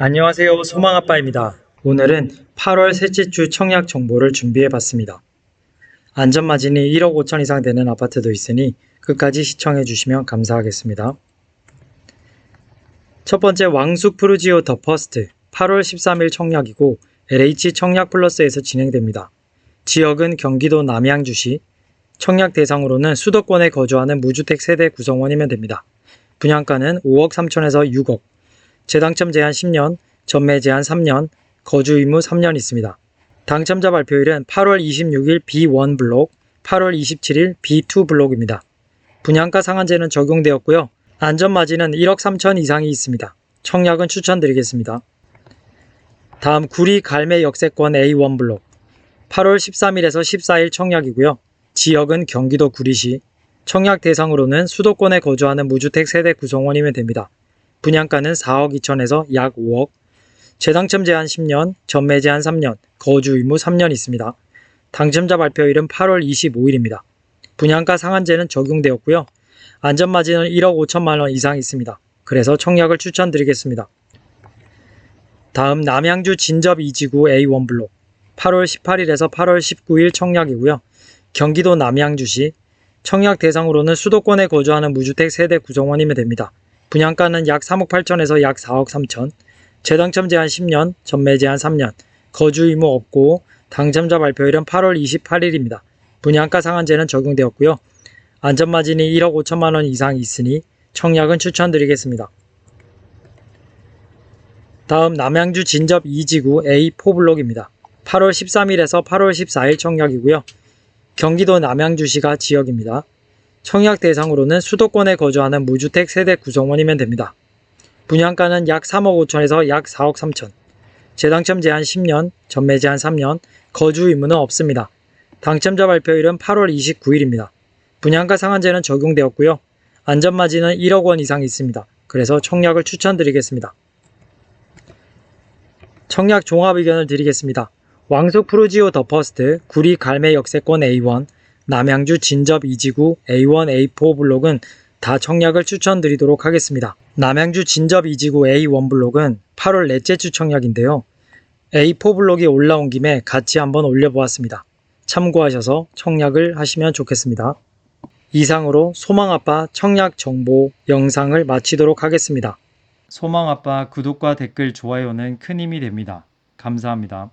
안녕하세요. 소망아빠입니다. 오늘은 8월 셋째 주 청약 정보를 준비해 봤습니다. 안전마진이 1억 5천 이상 되는 아파트도 있으니 끝까지 시청해 주시면 감사하겠습니다. 첫 번째 왕숙 프루지오 더 퍼스트 8월 13일 청약이고 LH 청약 플러스에서 진행됩니다. 지역은 경기도 남양주시, 청약 대상으로는 수도권에 거주하는 무주택 세대 구성원이면 됩니다. 분양가는 5억 3천에서 6억, 재당첨 제한 10년, 전매 제한 3년, 거주 의무 3년 있습니다. 당첨자 발표일은 8월 26일 B1 블록, 8월 27일 B2 블록입니다. 분양가 상한제는 적용되었고요. 안전마진은 1억 3천 이상이 있습니다. 청약은 추천드리겠습니다. 다음 구리 갈매 역세권 A1 블록, 8월 13일에서 14일 청약이고요. 지역은 경기도 구리시, 청약 대상으로는 수도권에 거주하는 무주택 세대 구성원이면 됩니다. 분양가는 4억 2천에서 약 5억, 재당첨 제한 10년, 전매 제한 3년, 거주 의무 3년 있습니다. 당첨자 발표일은 8월 25일입니다. 분양가 상한제는 적용되었고요. 안전마진은 1억 5천만 원 이상 있습니다. 그래서 청약을 추천드리겠습니다. 다음 남양주 진접 2지구 A1 블록 8월 18일에서 8월 19일 청약이고요. 경기도 남양주시 청약 대상으로는 수도권에 거주하는 무주택 세대 구성원이면 됩니다. 분양가는 약 3억 8천에서 약 4억 3천, 재당첨 제한 10년, 전매 제한 3년, 거주 의무 없고 당첨자 발표일은 8월 28일입니다. 분양가 상한제는 적용되었고요. 안전마진이 1억 5천만 원 이상 있으니 청약은 추천드리겠습니다. 다음 남양주 진접 2지구 A4 블록입니다. 8월 13일에서 8월 14일 청약이고요. 경기도 남양주시가 지역입니다. 청약 대상으로는 수도권에 거주하는 무주택 세대 구성원이면 됩니다. 분양가는 약 3억 5천에서 약 4억 3천. 재당첨 제한 10년, 전매 제한 3년, 거주 의무는 없습니다. 당첨자 발표일은 8월 29일입니다. 분양가 상한제는 적용되었고요. 안전마진은 1억 원 이상 있습니다. 그래서 청약을 추천드리겠습니다. 청약 종합 의견을 드리겠습니다. 왕숙 프루지오 더 퍼스트, 구리 갈매 역세권 A1, 남양주 진접 2지구 A1, A4 블록은 다 청약을 추천드리도록 하겠습니다. 남양주 진접 2지구 A1 블록은 8월 넷째 주 청약인데요. A4 블록이 올라온 김에 같이 한번 올려보았습니다. 참고하셔서 청약을 하시면 좋겠습니다. 이상으로 소망아빠 청약 정보 영상을 마치도록 하겠습니다. 소망아빠 구독과 댓글, 좋아요는 큰 힘이 됩니다. 감사합니다.